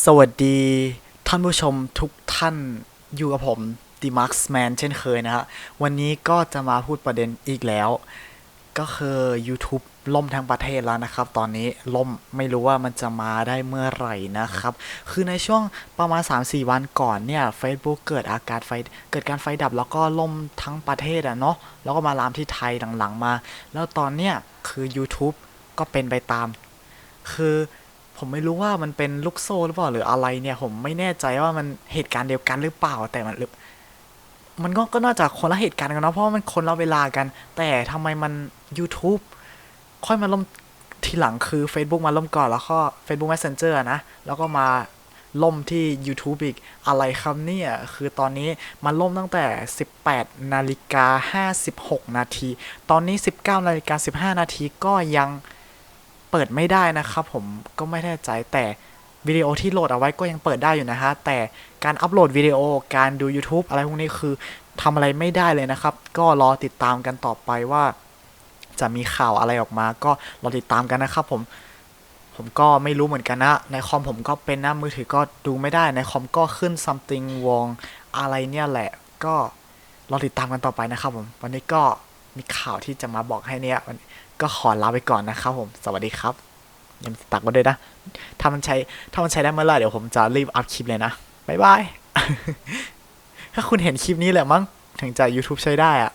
สวัสดีท่านผู้ชมทุกท่านอยู่กับผมดีมาร์คแมนเช่นเคยนะฮะวันนี้ก็จะมาพูดประเด็นอีกแล้ว ก็คือ YouTube ล่มทั้งประเทศแล้วนะครับ ตอนนี้ล่มไม่รู้ว่ามันจะมาได้เมื่อไหร่นะครับ คือในช่วงประมาณ 3-4 วันก่อนเนี่ย Facebook เกิดอาการไฟเกิดการไฟดับแล้วก็ล่มทั้งประเทศอะเนาะแล้วก็มาลามที่ไทยหลังๆมา แล้วตอนเนี้ยคือ YouTube ก็เป็นไปตาม คือ ผมไม่รู้ว่ามันเป็นลูกโซ่หรือเปล่าหรืออะไรเนี่ย ผมไม่แน่ใจว่ามันเหตุการณ์เดียวกันหรือเปล่าแต่มันมันก็ก็น่าจะคนละเหตุการณ์กันเนาะเพราะมันคนละเวลากัน แต่ทำไมมัน YouTube ค่อยมาล่มทีหลังคือ Facebook มาล่มก่อนแล้วก็ Facebook Messenger นะ แล้วก็มาล่มที่ YouTube อีกอะไรครับเนี่ย คือตอนนี้มันล่มตั้งแต่ 18 นาฬิกา 56 นาที ตอนนี้ 19 นาฬิกา 15 นาทีก็ยัง เปิดไม่ได้นะครับผมก็ไม่แน่ใจแต่วิดีโอที่โหลดเอาไว้ก็ยังเปิดได้อยู่นะฮะแต่การอัปโหลดวิดีโอการดู YouTube อะไรพวกนี้คือทำอะไรไม่ได้เลยนะครับ ก็รอติดตามกันต่อไปว่า จะมีข่าวอะไรออกมา ก็รอติดตามกันนะครับผมผมก็ไม่รู้เหมือนกันนะ ในคอมผมก็เป็นนะมือถือก็ดูไม่ได้ ในคอมก็ขึ้น something wrong อะไรเนี่ยแหละ ก็รอติดตามกันต่อไปนะครับผม วันนี้ก็ มีข่าวที่จะมาบอกให้เนี่ยวันก็ขอลาไปก่อนนะครับผม สวัสดีครับยังตักมาด้วยนะ ถ้ามันใช้ถ้ามันใช้ได้เมื่อไหร่เดี๋ยวผมจะรีบอัพคลิปเลยนะบ๊ายบาย ถ้าคุณเห็นคลิปนี้แหละมั้งถึงจะ YouTube ใช้ได้อะ